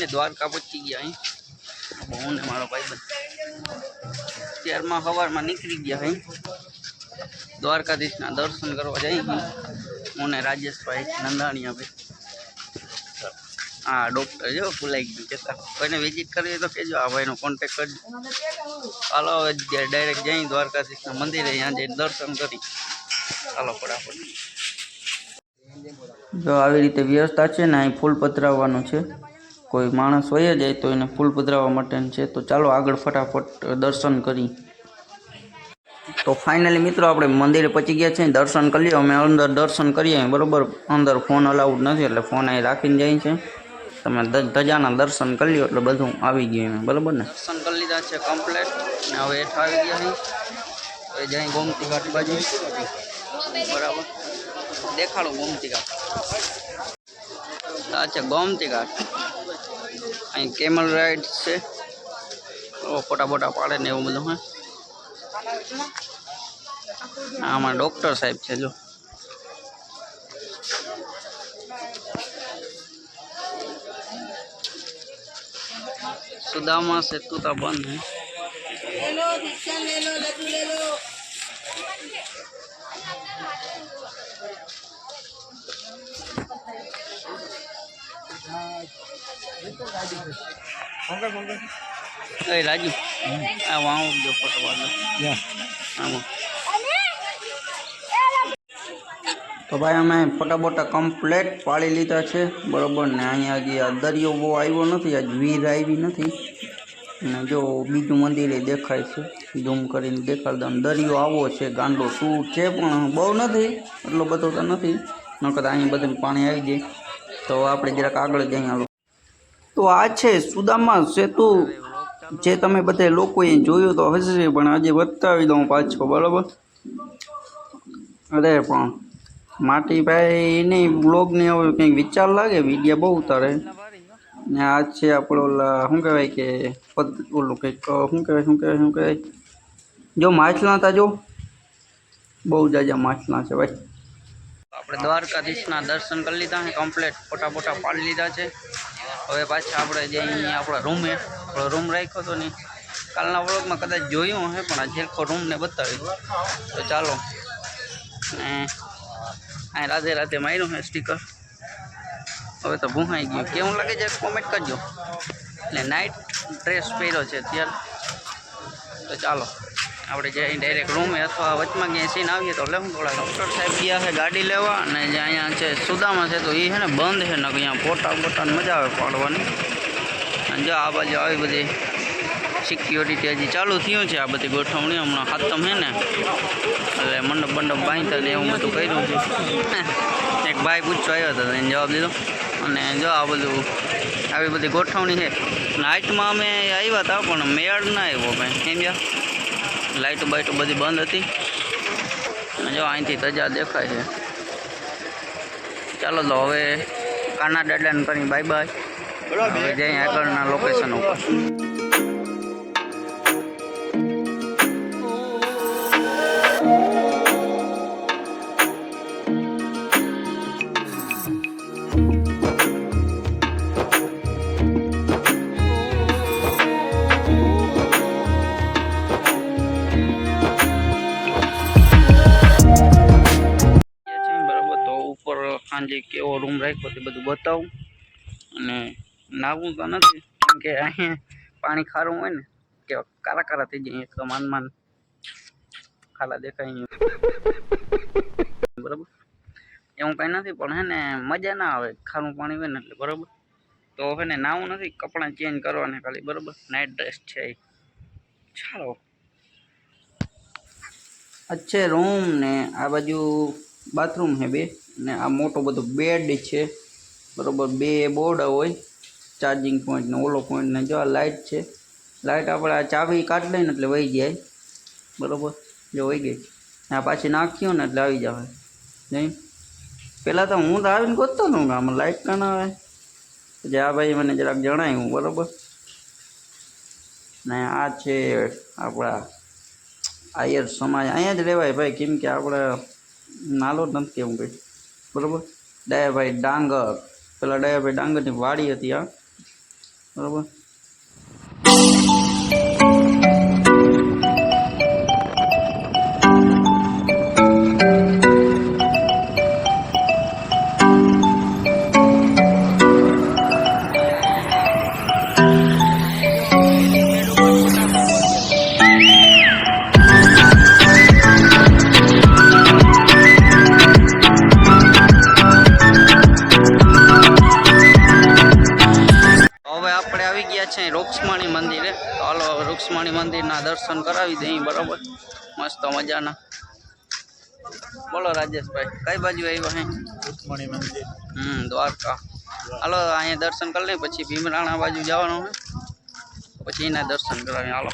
ને દ્વારકા પહોંચી ગયા અહીં. હું ને મારો ભાઈ ત્યારમાં સવારમાં નીકળી ગયા અહીં. દ્વારકાધીશના દર્શન કરવા જઈ હું ને રાજેશભાઈ નંદાણીયા ભાઈ હા ડૉક્ટર જો ભૂલાઈ ગયું કહેતા. કોઈને વિઝિટ કરવી તો કહેજો, આ ભાઈનો કોન્ટેક કરજો. ચાલો, હવે ડાયરેક્ટ જઈ દ્વારકાધીશના મંદિરે ત્યાં જઈને દર્શન કરી. ચાલો, ફટાફટ. જો આવી રીતે વ્યવસ્થા છે ને, અહીં ફૂલ પધરાવવાનું છે. કોઈ માણસ વહી જાય તો એને ફૂલ પધરાવવા માટેનું છે. તો ચાલો આગળ ફટાફટ દર્શન કરી. તો ફાઇનલી મિત્રો આપણે મંદિરે પહોંચી ગયા છે દર્શન કરીએ અમે અંદર દર્શન કરીએ. બરાબર અંદર ફોન અલાઉડ નથી એટલે ફોન અહીં રાખીને જાય છે. તમે ધજાના દર્શન કરી લો એટલે બધું આવી ગયું એમ. બરાબર ને? દર્શન કરી લીધા છે કમ્પ્લેટ ને હવે હેઠ આવી ગયા છે જઈ ગોમતી ઘાટ બાજુ. બરાબર. દેખાડો ગોમતી ઘાટ. આ ગોમતી ઘાટ. અહીં કેમલ રાઈડ છે ઓ ફોટા બોટા પાડે ને એવું બધું હે આમાં ડૉક્ટર સાહેબ છે જો સુદામા સેતુ તો બંધ હે ले लो दीक्षा ले लो लड्डू ले लो એ રાજુ આ વાવ જો ફોટો પાડો આમાં તો ભાઈ અમે ફોટા બોટા કમ્પ્લેટ પાડી લીધા છે બરોબર ને અહીંયા હજી આ દરિયો બહુ આવ્યો નથી આજ વીર આવી નથી અને જો બીજું મંદિર એ દેખાય છે ઝૂમ કરીને દેખાડ દઉં દરિયો આવો છે ગાંડો શું છે પણ બહુ નથી એટલો બધો તો નથી. નકર અહીં બધું પાણી આવી જાય. તો આપણે જરાક આગળ જઈએ. હાલો તો આ છે સુદામા સેતુ. જે તમે બધા લોકોએ જોયું તો હશે, પણ આજે બતાવી દઉં પાછો, બરાબર? અરે પણ માટીભાઈ એની બ્લોગને હવે કંઈક વિચાર લાગે? વીડિયો બહુ ઉતારે. ને આ છે આપણો ઓલા, શું કહેવાય કે, પદ, ઓલું કંઈક, શું કહેવાય શું કહેવાય શું કહેવાય? જો માછલા હતા, જો. બહુ જાજા માછલા છે, ભાઈ. આપણે દ્વારકાધીશના દર્શન કરી લીધા છે કમ્પ્લેટ ફોટા ફોટા પાડી લીધા છે. હવે પાછા આપણે જે અહીંયા આપણા રૂમે, આપણો રૂમ રાખ્યો હતો ને કાલના વ્લોગમાં કદાચ જોયું હશે, પણ આ આખો રૂમને બતાવી તો ચાલો. અહીં રાધે રાધે માર્યું છે સ્ટીકર હવે તો ભૂહાઈ ગયું. કેવું લાગે છે કોમેન્ટ કરજો. ને નાઇટ ડ્રેસ પહેર્યો છે અત્યારે. તો ચાલો. આપણે જે ડાયરેક્ટ રૂમે અથવા વચમાં ક્યાંય સીન આવીએ તો લેવું થોડા ડૉક્ટર સાહેબ ગયા છે ગાડી લેવા અને જે અહીંયા છે સુદામાં છે તો એ છે ને બંધ છે ને અહીંયા ફોટા ફોટાને મજા આવે પાડવાની. અને જો આ બાજુ આવી બધી સિક્યોરિટી હજી ચાલુ થયું છે આ બધી ગોઠવણી હમણાં હાથમ છે ને. એટલે મંડપ મંડપ બાંધતા ને એવું બધું કર્યું છે. એક ભાઈ પૂછવા આવ્યો હતો એને જવાબ દીધો. અને જો આ બધું આવી બધી ગોઠવણી છે. નાઇટમાં અમે આવ્યા હતા પણ મેળ ના આવ્યો ભાઈ સમજ્યા લાઇટો બાઇટો બધી બંધ હતી. જો અહીંથી ધજા દેખાય છે. ચાલો તો હવે કાના દાદાને કરી બાય બાય હવે જઈએ આગળના લોકેશન ઉપર. સાંજે કેવો રૂમ રાખ્યો તે બધું બતાવું. અને નાવું તો નથી, કેમ કે અહીંયા પાણી ખારું હોય ને, કે કારા કારા થઈ જાય, એક માન માન ખાલા દેખાય બરાબર? એવું કંઈ નથી, પણ હે ને મજા ના આવે, ખારું પાણી હોય ને એટલે, બરાબર? તો હવે ને નાવું નથી, કપડાં ચેન્જ કરવાના ખાલી, બરાબર? નાઇટ ડ્રેસ છે એ. ચાલો. અચ્છે રૂમ ને આ બાજુ બાથરૂમ હે બે. ને આ મોટો બધો બેડ છે. બરાબર, બે બોર્ડ હોય. ચાર્જિંગ પોઈન્ટ ને ઓલો પોઈન્ટ ને જો આ લાઇટ છે. લાઇટ આપણે આ ચાવી કાઢી લઈને એટલે વહી જાય. બરાબર, જો વહી ગઈ. આ પાછી નાખ્યું ને એટલે આવી જાવે નહીં પહેલાં તો હું તો આવીને ગોતતો ને આમાં લાઇટ કાં આવે? પછી આ ભાઈ મને જરાક જણાવ્યું બરોબર? ને આ છે આપણા આયર સમાજ. અહીંયા જ રહેવાય ભાઈ, કેમ કે આપણે નાલો નથી કેવું કંઈ. બરાબર ડાયાભાઈ ડાંગર પેલા ડાયાભાઈ ડાંગરની વાડી હતી આ બરાબર દર્શન કરાવી દઈએ બરાબર? મસ્ત મજાના. બોલો રાજેશભાઈ કઈ બાજુ આવ્યા હે? હમ દ્વારકા. હાલો અહીંયા દર્શન કરી લઈએ પછી ભીમરાણા બાજુ જવાનું પછી એના દર્શન કરાવીએ હાલો.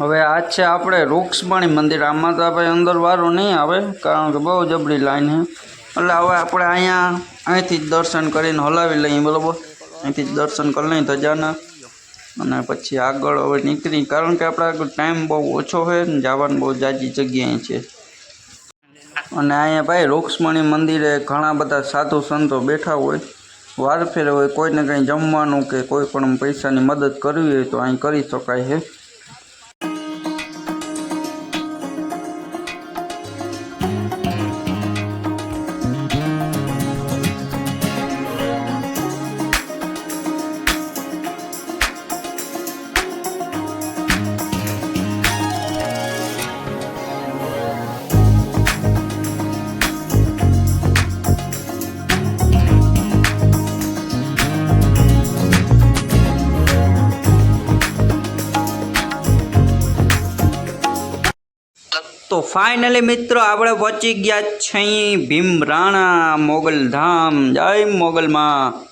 હવે આજ છે આપણે રૂક્ષ્મણી મંદિર. આમાં તો આપણે અંદર વારું નહીં આવે કારણ કે બહુ જબરી લાઈન છે એટલે હવે આપણે અહીંયા અહીંથી જ દર્શન કરીને હલાવી લઈએ બરાબર? અહીંથી જ દર્શન કરી લઈએ ધજાના અને પછી આગળ હવે નીકળી, કારણ કે આપણે ટાઈમ બહુ ઓછો છે ને જવાનું બહુ જાજી જગ્યાએ છે. અને અહીંયા ભાઈ રોક્ષમણી મંદિરે ઘણા બધા સાધુ સંતો બેઠા હોય. વારફેર હોય કોઈને કંઈ જમવાનું કે કોઈ પણ પૈસાની મદદ કરવી હોય તો અહીં કરી શકાય છે. ફાઇનલી મિત્રો આપણે પહોંચી ગયા છીએ ભીમરાણા મોગલધામ. જય મોગલમાં.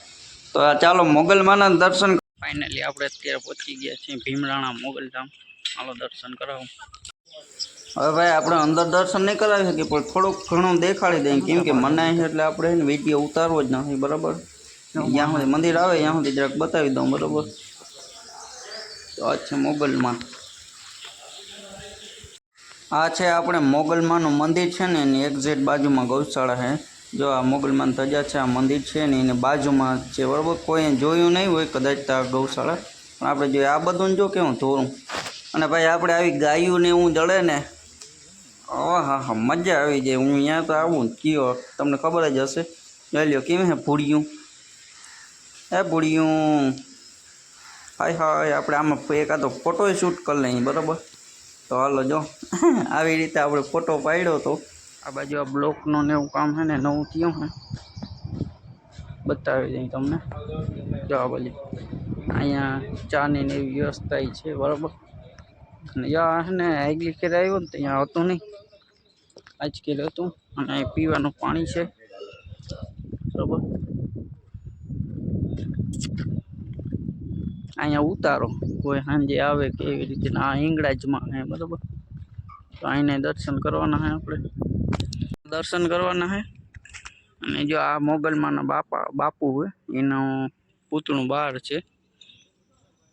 તો ચાલો મોગલમાના દર્શન ફાઇનલી આપણે અત્યારે પહોંચી ગયા છીએ ભીમરાણા મોગલધામ. ચાલો દર્શન કરાવું. હવે ભાઈ આપણે અંદર દર્શન નહીં કરાવી શકીએ, પણ થોડુંક ઘણું દેખાડી દઈએ. કેમ કે મનાય છે એટલે આપણે વીડિયો ઉતારવો જ નથી, બરાબર? જ્યાં સુધી મંદિર આવે, ત્યાં સુધી જરાક બતાવી દઉં, બરાબર? તો આ મોગલમાં. આ છે આપણે મોગલમાનું મંદિર છે ને એની એક્ઝેક્ટ બાજુમાં ગૌશાળા છે. જો આ મોગલમાન ધજા છે, આ મંદિર છે ને એની બાજુમાં છે બરાબર કોઈ જોયું નહીં હોય કદાચ તો આ ગૌશાળા. પણ આપણે જોઈએ આ બધું જો કેવું ધોરું. અને ભાઈ આપણે આવી ગાયું ને એવું જડે ને હા હા હા મજા આવી જાય. હું અહીંયા તો આવું કયો, તમને ખબર જ હશે. જોઈ લ્યો કેમ હે ભૂડિયું. હે ભૂડિયું? હાય હાય, આપણે આમાં એકાદો ફોટો શૂટ કરી લઈએ, બરાબર? તો હાલો જો. આવી રીતે આપણે ફોટો પાડ્યો તો આ બાજુ આ બ્લોકનો ને એવું કામ છે ને નવું થયું છે બતાવી દઈ તમને. જો આ બાજુ. અહીંયા ચાની ને એવી વ્યવસ્થા છે, બરાબર? અને યા છે ને આગલી ખેર આવ્યો ને ત્યાં હતું નહીં. આજ ખેર હતું અને અહીં પીવાનું પાણી છે. બરાબર? અહીંયા ઉતારો. કોઈ સાંજે આવે કે એવી રીતે, આ હિંગળાજમાં હે, બરાબર? તો અહીંને દર્શન કરવાના હે આપણે. દર્શન કરવાના હે. અને જો આ મોગલમાંના બાપા, બાપુ હોય એનું પૂતળું બહાર છે.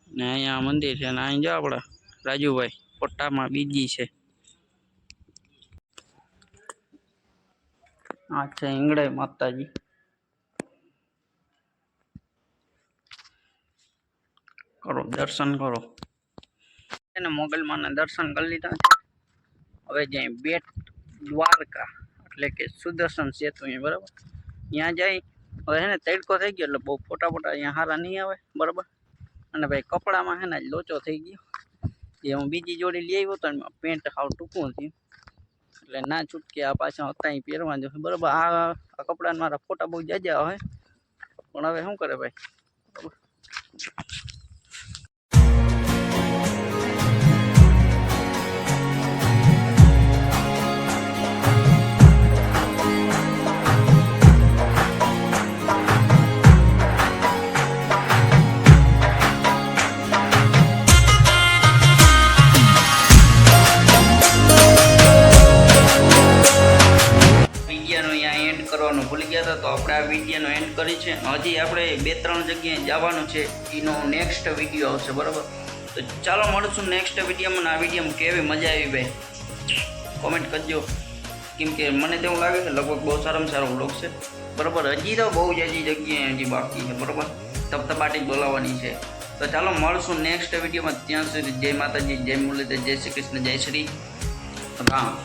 ને અહીંયા મંદિર છે, અને અહીં જો આપણા રાજુભાઈ, પટ્ટામાં બીજી છે. આ છે હિંગળાઈ માતાજી. કરો, દર્શન કરો. એને મોગલમાના દર્શન કરી લીધા છે. હવે જઈ બેટ દ્વારકા એટલે કે સુદર્શન સેતુ અહીં, બરાબર? ત્યાં જઈ હવે છે ને તડકો થઈ ગયો એટલે બહુ ફોટા ફોટા અહીંયા સારા નહીં આવે, બરાબર? અને ભાઈ કપડામાં છે ને લોચો થઈ ગયો. એ હું બીજી જોડી લઈ આવ્યો તો એમાં પેન્ટ હાવ ટૂંકું થયું. એટલે ના છૂટકે આ પાછા હતા અહીં પહેરવા જો, બરાબર? આ આ કપડાના મારા ફોટા બહુ જાજા હોય. પણ હવે શું કરે ભાઈ? બે ત્રણ જગ્યાએ જવાનું છે. એનો નેક્સ્ટ વીડિયો આવશે, બરાબર? તો ચાલો મળશું નેક્સ્ટ વિડીયોમાં આ વિડીયોમાં કેવી મજા આવી ભાઈ? કોમેન્ટ કરજો. કેમ કે મને તેવું લાગે છે લગભગ બહુ સારામાં સારો બ્લોગ છે. બરાબર? હજી તો બહુ જ હજી જગ્યાએ હજી બાકી છે, બરાબર? ધબધબાટી જ બોલાવવાની છે. તો ચાલો મળશું નેક્સ્ટ વિડીયોમાં ત્યાં સુધી જય માતાજી, જય મુરલીધર, જય શ્રી કૃષ્ણ, જય શ્રી રામ.